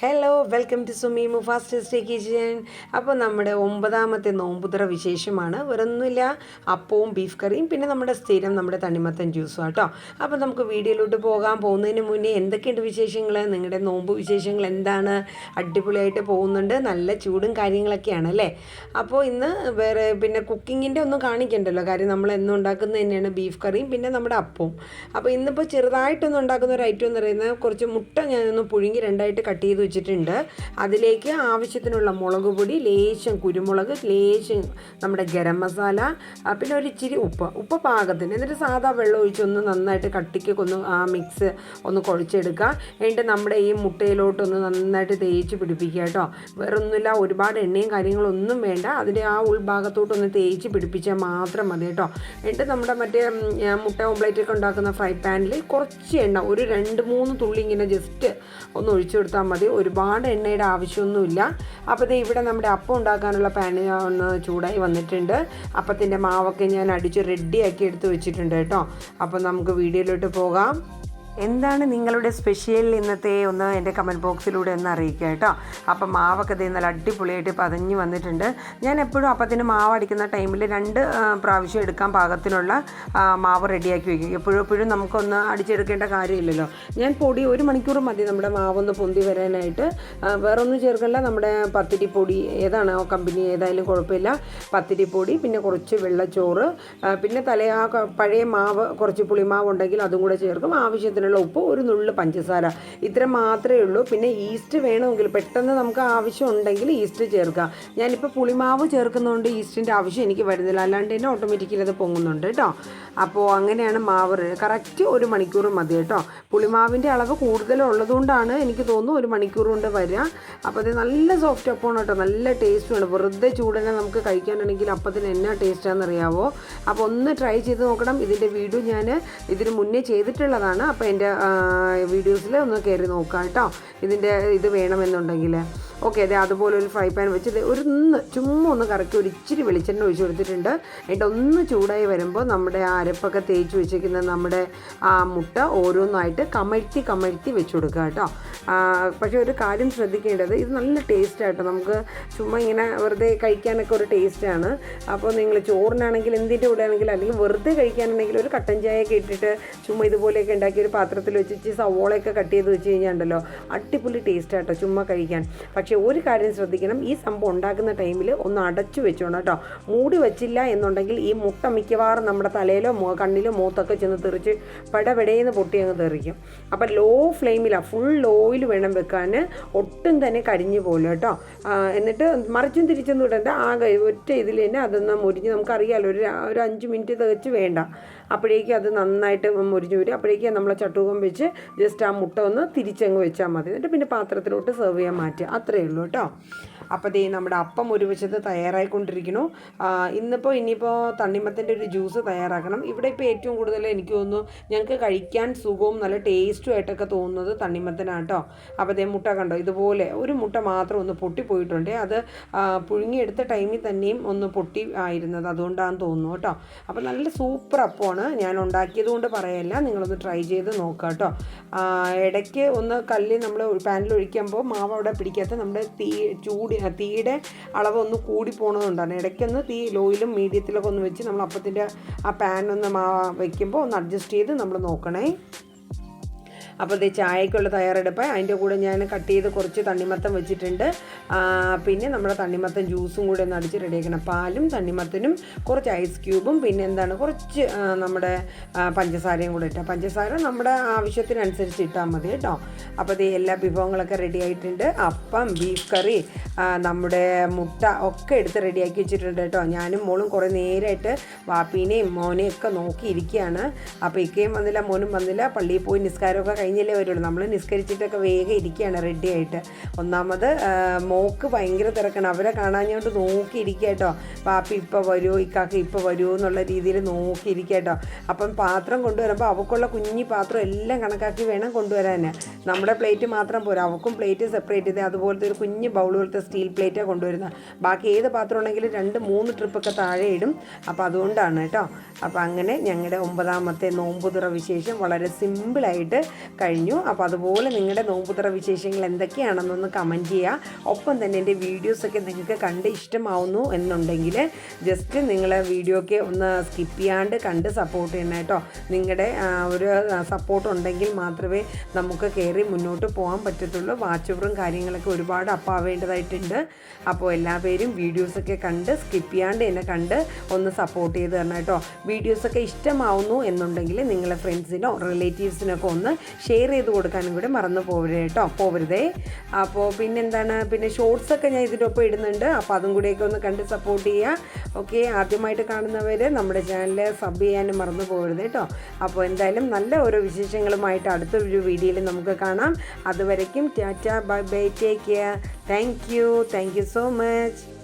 Hello welcome to Sumi Mufas stay kitchen അപ്പോൾ നമ്മുടെ ഒമ്പതാമത്തെ നോമ്പുതറ വിശേഷമാണ്. വേറൊന്നുമില്ല. അപ്പവും ബീഫ് കറിയും പിന്നെ നമ്മുടെ സ്ഥിരം നമ്മുടെ തണ്ണിമത്തൻ ജ്യൂസും കേട്ടോ അപ്പോൾ നമുക്ക് വീഡിയോയിലോട്ട് പോകാൻ പോകുന്നതിന് മുന്നേ എന്തൊക്കെയുണ്ട് വിശേഷങ്ങൾ നിങ്ങളുടെ നോമ്പ് വിശേഷങ്ങൾ എന്താണ്? അടിപൊളിയായിട്ട് പോകുന്നുണ്ട്. നല്ല ചൂടും കാര്യങ്ങളൊക്കെയാണ് അല്ലേ? അപ്പോൾ ഇന്ന് വേറെ പിന്നെ കുക്കിങ്ങിന്റെ ഒന്നും കാണിക്കണ്ടല്ലോ. കാര്യം നമ്മൾ എന്നും ഉണ്ടാക്കുന്നത് തന്നെയാണ് ബീഫ് കറിയും പിന്നെ നമ്മുടെ അപ്പവും. അപ്പോൾ ഇന്നിപ്പോൾ ചെറുതായിട്ടൊന്നും ഉണ്ടാക്കുന്ന ഒരു ഐറ്റം എന്ന് പറയുന്നത് കുറച്ച് മുട്ട ഞാനൊന്ന് പുഴുങ്ങി രണ്ടായിട്ട് കട്ട് ചെയ്ത് വെച്ചിട്ടുണ്ട്. അതിലേക്ക് ആവശ്യത്തിനുള്ള മുളക് പൊടി ലേശം കുരുമുളക് ലേശം നമ്മുടെ ഗരം മസാല പിന്നെ ഒരു ഇച്ചിരി ഉപ്പ്. ഉപ്പ് പാകത്തിന്. എന്നിട്ട് സാധാ വെള്ളം ഒഴിച്ചൊന്ന് നന്നായിട്ട് കട്ടിക്ക് ഒന്ന് ആ മിക്സ് ഒന്ന് കുഴച്ചെടുക്കുക. എന്നിട്ട് നമ്മുടെ ഈ മുട്ടയിലോട്ടൊന്ന് നന്നായിട്ട് തേച്ച് പിടിപ്പിക്കുക കേട്ടോ. വേറൊന്നുമില്ല ഒരുപാട് എണ്ണയും കാര്യങ്ങളൊന്നും വേണ്ട. അതിന്റെ ആ ഉൾഭാഗത്തോട്ടൊന്ന് തേച്ച് പിടിപ്പിച്ചാൽ മാത്രം മതി കേട്ടോ. എന്നിട്ട് നമ്മുടെ മറ്റേ മുട്ട ഓംപ്ലേറ്റ് ഒക്കെ ഉണ്ടാക്കുന്ന ഫ്രൈ പാനിൽ കുറച്ച് എണ്ണ ഒരു രണ്ട് മൂന്ന് തുള്ളി ഇങ്ങനെ ജസ്റ്റ് ഒന്ന് ഒഴിച്ചു കൊടുത്താൽ മതി. ഒരുപാട് എണ്ണയുടെ ആവശ്യമൊന്നുമില്ല. അപ്പോൾ ഇത് ഇവിടെ നമ്മുടെ അപ്പം ഉണ്ടാക്കാനുള്ള പാൻ ഒന്ന് ചൂടായി വന്നിട്ടുണ്ട്. അപ്പത്തിന്റെ മാവൊക്കെ ഞാൻ അടിച്ച് റെഡിയാക്കി എടുത്ത് വെച്ചിട്ടുണ്ട് കേട്ടോ. അപ്പോൾ നമുക്ക് വീഡിയോയിലോട്ട് പോകാം. എന്താണ് നിങ്ങളുടെ സ്പെഷ്യൽ ഇന്നത്തെ ഒന്ന് എന്റെ കമന്റ് ബോക്സിലൂടെ ഒന്ന് അറിയിക്കുക കേട്ടോ. അപ്പം മാവൊക്കെ ഇത് നല്ല അടിപൊളിയായിട്ട് പതഞ്ഞ് വന്നിട്ടുണ്ട്. ഞാൻ എപ്പോഴും അപ്പത്തിന് മാവ് അടിക്കുന്ന ടൈമിൽ രണ്ട് പ്രാവശ്യം എടുക്കാൻ പാകത്തിനുള്ള മാവ് റെഡിയാക്കി വയ്ക്കും എപ്പോഴും എപ്പോഴും നമുക്കൊന്ന് അടിച്ചെടുക്കേണ്ട കാര്യമില്ലല്ലോ. ഞാൻ പൊടി ഒരു മണിക്കൂർ മതി നമ്മുടെ മാവൊന്ന് പൊന്തി വരാനായിട്ട്. വേറൊന്നും ചേർക്കല്ല നമ്മുടെ പത്തിരിപ്പൊടി ഏതാണ് കമ്പനി ഏതായാലും കുഴപ്പമില്ല. പത്തിരിപ്പൊടി പിന്നെ കുറച്ച് വെള്ളച്ചോറ് പിന്നെ തലേ ആ പഴയ മാവ് കുറച്ച് പുളിമാവ് ഉണ്ടെങ്കിൽ അതും കൂടെ ചേർക്കും. ആവശ്യത്തിനുള്ള ഉപ്പ് ഒരു നുള്ളു പഞ്ചസാര. ഇത്ര മാത്രമേ ഉള്ളൂ. പിന്നെ ഈസ്റ്റ് വേണമെങ്കിൽ പെട്ടെന്ന് നമുക്ക് ആവശ്യം ഉണ്ടെങ്കിൽ ഈസ്റ്റ് ചേർക്കാം ഞാനിപ്പോൾ പുളിമാവ് ചേർക്കുന്നതുകൊണ്ട് ഈസ്റ്റിന്റെ ആവശ്യം എനിക്ക് വരുന്നില്ല. അല്ലാണ്ട് തന്നെ ഓട്ടോമാറ്റിക്കലി അത് പൊങ്ങുന്നുണ്ട് കേട്ടോ അപ്പോൾ അങ്ങനെയാണ് മാവ് കറക്റ്റ് ഒരു മണിക്കൂർ മതി കേട്ടോ പുളിമാവിന്റെ അളവ് കൂടുതലുള്ളതുകൊണ്ടാണ് എനിക്ക് തോന്നുന്നു ഒരു മണിക്കൂർ കൊണ്ട് വരിക. അപ്പോൾ അത് നല്ല സോഫ്റ്റ് അപ്പമാണ് കേട്ടോ നല്ല ടേസ്റ്റുമാണ് വെറുതെ ചൂടനെ നമുക്ക് കഴിക്കാനാണെങ്കിൽ അപ്പത്തിന് എന്നാ ടേസ്റ്റാണെന്നറിയാവോ അപ്പോൾ ഒന്ന് ട്രൈ ചെയ്ത് നോക്കണം. ഇതിന്റെ വീഡിയോ ഞാൻ ഇതിന് മുന്നേ ചെയ്തിട്ടുള്ളതാണ്. അപ്പോൾ എന്റെ വീഡിയോസിൽ ഒന്ന് കയറി നോക്കാം കേട്ടോ ഇതിന്റെ ഇത് വേണമെന്നുണ്ടെങ്കിൽ ഓക്കെ അതെ അതുപോലെ ഒരു ഫ്രൈ പാൻ വെച്ച് ഒരു ഒന്ന് ചുമ്മാ ഒന്ന് കറക്കി ഒരു ഇച്ചിരി വെളിച്ചെണ്ണ ഒഴിച്ച് കൊടുത്തിട്ടുണ്ട്. എന്നിട്ട് ഒന്ന് ചൂടായി വരുമ്പോൾ നമ്മുടെ ആ അരപ്പൊക്കെ തേച്ച് വെച്ചിരിക്കുന്ന നമ്മുടെ ആ മുട്ട ഓരോന്നായിട്ട് കമഴ്ത്തി കമഴ്ത്തി വെച്ച് കൊടുക്കുക കേട്ടോ. പക്ഷേ ഒരു കാര്യം ശ്രദ്ധിക്കേണ്ടത് ഇത് നല്ല ടേസ്റ്റ് ആട്ടോ. നമുക്ക് ചുമ്മാ ഇങ്ങനെ വെറുതെ കഴിക്കാനൊക്കെ ഒരു ടേസ്റ്റാണ് അപ്പോൾ നിങ്ങൾ ചോറിനാണെങ്കിൽ എന്തിന്റെ കൂടെ ആണെങ്കിലും അല്ലെങ്കിൽ വെറുതെ കഴിക്കാനാണെങ്കിൽ ഒരു കട്ടൻ ചായയൊക്കെ ഇട്ടിട്ട് ചുമ്മാ ഇതുപോലെയൊക്കെ ഉണ്ടാക്കി ഒരു പാത്രത്തിൽ വെച്ച് സവോളയൊക്കെ കട്ട് ചെയ്ത് വെച്ച് കഴിഞ്ഞാൽ ഉണ്ടല്ലോ അടിപൊളി ടേസ്റ്റ് ആട്ടോ ചുമ്മാ കഴിക്കാൻ. പക്ഷേ ഒരു കാര്യം ശ്രദ്ധിക്കണം. ഈ സംഭവം ഉണ്ടാക്കുന്ന ടൈമിൽ ഒന്ന് അടച്ചു വെച്ചോണം കേട്ടോ. മൂടി വെച്ചില്ല എന്നുണ്ടെങ്കിൽ ഈ മുട്ട മിക്കവാറും നമ്മുടെ തലയിലോ കണ്ണിലോ മൂത്തൊക്കെ ചെന്ന് തെറിച്ച് പടപെടേന്ന് പൊട്ടി അങ്ങ് തെറിക്കും. അപ്പം ലോ ഫ്ലെയിമിലാണ് ഫുൾ ലോയിൽ വേണം വെക്കാൻ ഒട്ടും തന്നെ കരിഞ്ഞു പോലും കേട്ടോ. എന്നിട്ട് മറിച്ചും തിരിച്ചൊന്നും ഇടേണ്ട. ആകെ ഒറ്റ ഇതിൽ തന്നെ അതൊന്ന് മുരിഞ്ഞ് നമുക്കറിയാമല്ലോ ഒരു ഒരു അഞ്ച് മിനിറ്റ് തികച്ച് വേണ്ട. അപ്പോഴേക്കും അത് നന്നായിട്ട് മുരിഞ്ഞു വരും. അപ്പോഴേക്കും നമ്മളെ ചട്ടുകം വെച്ച് ജസ്റ്റ് ആ മുട്ട ഒന്ന് തിരിച്ചങ്ങ് വെച്ചാൽ മതി. എന്നിട്ട് പിന്നെ പാത്രത്തിലോട്ട് സെർവ് ചെയ്യാൻ മാറ്റുക. അത്രയേ ഉള്ളൂ കേട്ടോ. അപ്പോൾ ദേ നമ്മുടെ അപ്പം ഒരു വശത്ത് തയ്യാറായിക്കൊണ്ടിരിക്കുന്നു ഇന്നിപ്പോൾ ഇനിയിപ്പോൾ തണ്ണിമത്തിന്റെ ഒരു ജ്യൂസ് തയ്യാറാക്കണം. ഇവിടെ ഇപ്പോൾ ഏറ്റവും കൂടുതൽ എനിക്ക് തോന്നുന്നു ഞങ്ങൾക്ക് കഴിക്കാൻ സുഖവും നല്ല ടേസ്റ്റും ആയിട്ടൊക്കെ തോന്നുന്നത് തണ്ണിമത്തനാണ് കേട്ടോ. അപ്പോൾ ദേ മുട്ട കണ്ടോ? ഇതുപോലെ ഒരു മുട്ട മാത്രം ഒന്ന് പൊട്ടിപ്പോയിട്ടുണ്ട് അത് പുഴുങ്ങിയെടുത്ത ടൈമിൽ തന്നെയും ഒന്ന് പൊട്ടി ആയിരുന്നത് അതുകൊണ്ടാണെന്ന് തോന്നുന്നു കേട്ടോ. അപ്പോൾ നല്ല സൂപ്പർ അപ്പമാണ് ഞാൻ ഉണ്ടാക്കിയത് കൊണ്ട് പറയല്ല. നിങ്ങളൊന്ന് ട്രൈ ചെയ്ത് നോക്കാം കേട്ടോ. ഇടയ്ക്ക് ഒന്ന് കല്ല് നമ്മൾ പാനിൽ ഒഴിക്കുമ്പോൾ മാവ് അവിടെ പിടിക്കാത്ത നമ്മുടെ തീ ചൂട് തീയുടെ അളവൊന്ന് കൂടി പോണതുകൊണ്ടാണ്. ഇടയ്ക്കൊന്ന് തീ ലോയിലും മീഡിയത്തിലൊക്കെ ഒന്ന് വെച്ച് നമ്മൾ അപ്പത്തിന്റെ ആ പാൻ ഒന്ന് വയ്ക്കുമ്പോൾ ഒന്ന് അഡ്ജസ്റ്റ് ചെയ്ത് നമ്മൾ നോക്കണേ. അപ്പോൾ ഇത് ചായക്കുള്ള തയ്യാറെടുപ്പ്. അതിന്റെ കൂടെ ഞാൻ കട്ട് ചെയ്ത് കുറച്ച് തണ്ണിമത്തം വെച്ചിട്ടുണ്ട്. പിന്നെ നമ്മുടെ തണ്ണിമത്തൻ ജ്യൂസും കൂടെ ഒന്ന് അടിച്ച് റെഡിയാക്കണം പാലും തണ്ണിമത്തനും കുറച്ച് ഐസ് ക്യൂബും പിന്നെ എന്താണ് കുറച്ച് നമ്മുടെ പഞ്ചസാരയും കൂടെ ഇട്ടാൽ പഞ്ചസാര നമ്മുടെ ആവശ്യത്തിനനുസരിച്ച് ഇട്ടാൽ മതി കേട്ടോ. അപ്പോൾ ഇത് എല്ലാ വിഭവങ്ങളൊക്കെ റെഡി ആയിട്ടുണ്ട്. അപ്പം ബീഫ് കറി നമ്മുടെ മുട്ട ഒക്കെ എടുത്ത് റെഡിയാക്കി വെച്ചിട്ടുണ്ട് കേട്ടോ. ഞാനും മോളും കുറേ നേരമായിട്ട് വാപ്പീനെയും മോനെയും ഒക്കെ നോക്കിയിരിക്കുകയാണ്. അപ്പോൾ ഇക്കയും വന്നില്ല മോനും വന്നില്ല. പള്ളിയിൽ പോയി നിസ്കാരമൊക്കെ കഴിഞ്ഞല്ലേ വരുള്ളൂ. നമ്മൾ നിസ്കരിച്ചിട്ടൊക്കെ വേഗം ഇരിക്കുകയാണ് റെഡി ആയിട്ട്. ഒന്നാമത് മോക്ക് ഭയങ്കര തിരക്കാണ്. അവരെ കാണാഞ്ഞോണ്ട് നോക്കിയിരിക്കുക കേട്ടോ. പാപ്പി ഇപ്പോൾ വരുമോ ഇക്കാക്ക് ഇപ്പോൾ വരുമോ എന്നുള്ള രീതിയിൽ നോക്കിയിരിക്കുക കേട്ടോ. അപ്പം പാത്രം കൊണ്ടുവരുമ്പോൾ അവക്കുള്ള കുഞ്ഞി പാത്രം എല്ലാം കണക്കാക്കി വേണം കൊണ്ടുവരാൻ നമ്മുടെ പ്ലേറ്റ് മാത്രം പോരാ. അവക്കും പ്ലേറ്റ് സെപ്പറേറ്റ് ചെയ്ത്. അതുപോലത്തെ ഒരു കുഞ്ഞ് ബൗൾ പോലത്തെ സ്റ്റീൽ പ്ലേറ്റാണ് കൊണ്ടുവരുന്നത് ബാക്കി ഏത് പാത്രം ഉണ്ടെങ്കിലും രണ്ട് മൂന്ന് ട്രിപ്പൊക്കെ താഴെ ഇടും. അപ്പോൾ അതുകൊണ്ടാണ് കേട്ടോ. അപ്പോൾ അങ്ങനെ ഞങ്ങളുടെ ഒമ്പതാമത്തെ നോമ്പുതുറ വിശേഷം വളരെ സിമ്പിളായിട്ട് കഴിഞ്ഞു. അപ്പോൾ അതുപോലെ നിങ്ങളുടെ നോമ്പുതറ വിശേഷങ്ങൾ എന്തൊക്കെയാണെന്നൊന്ന് കമന്റ് ചെയ്യുക ഒപ്പം തന്നെ എന്റെ വീഡിയോസൊക്കെ നിങ്ങൾക്ക് കണ്ട് ഇഷ്ടമാവുന്നു എന്നുണ്ടെങ്കിൽ ജസ്റ്റ് നിങ്ങൾ വീഡിയോക്ക് ഒന്ന് സ്കിപ്പ് ചെയ്യാണ്ട് കണ്ട് സപ്പോർട്ട് ചെയ്യണം കേട്ടോ നിങ്ങളുടെ ഒരു സപ്പോർട്ട് ഉണ്ടെങ്കിൽ മാത്രമേ നമുക്ക് കയറി മുന്നോട്ട് പോകാൻ പറ്റത്തുള്ളൂ. വാച്ച് ഓവറും കാര്യങ്ങളൊക്കെ ഒരുപാട് അപ്പാവേണ്ടതായിട്ടുണ്ട് അപ്പോൾ എല്ലാ പേരും വീഡിയോസൊക്കെ കണ്ട് സ്കിപ്പ് ചെയ്യാണ്ട് എന്നെ കണ്ട് ഒന്ന് സപ്പോർട്ട് ചെയ്ത് തരണം കേട്ടോ വീഡിയോസൊക്കെ ഇഷ്ടമാവുന്നു എന്നുണ്ടെങ്കിൽ നിങ്ങളെ ഫ്രണ്ട്സിനോ റിലേറ്റീവ്സിനൊക്കെ ഒന്ന് ഷെയർ ചെയ്ത് കൊടുക്കാനും കൂടെ മറന്നു പോകരുത് കേട്ടോ. പോകരുതേ അപ്പോൾ പിന്നെന്താണ്? പിന്നെ ഷോർട്സ് ഒക്കെ ഞാൻ ഇതിന്റെ ഒപ്പം ഇടുന്നുണ്ട്. അപ്പോൾ അതും കൂടെയൊക്കെ ഒന്ന് കണ്ട് സപ്പോർട്ട് ചെയ്യുക ഓക്കെ ആദ്യമായിട്ട് കാണുന്നവർ നമ്മുടെ ചാനൽ സബ് ചെയ്യാനും മറന്നു പോകരുത് കേട്ടോ. അപ്പോൾ എന്തായാലും നല്ല ഓരോ വിശേഷങ്ങളുമായിട്ട് അടുത്തൊരു വീഡിയോയിൽ നമുക്ക് കാണാം. അതുവരയ്ക്കും tata bye bye take care thank you thank you so much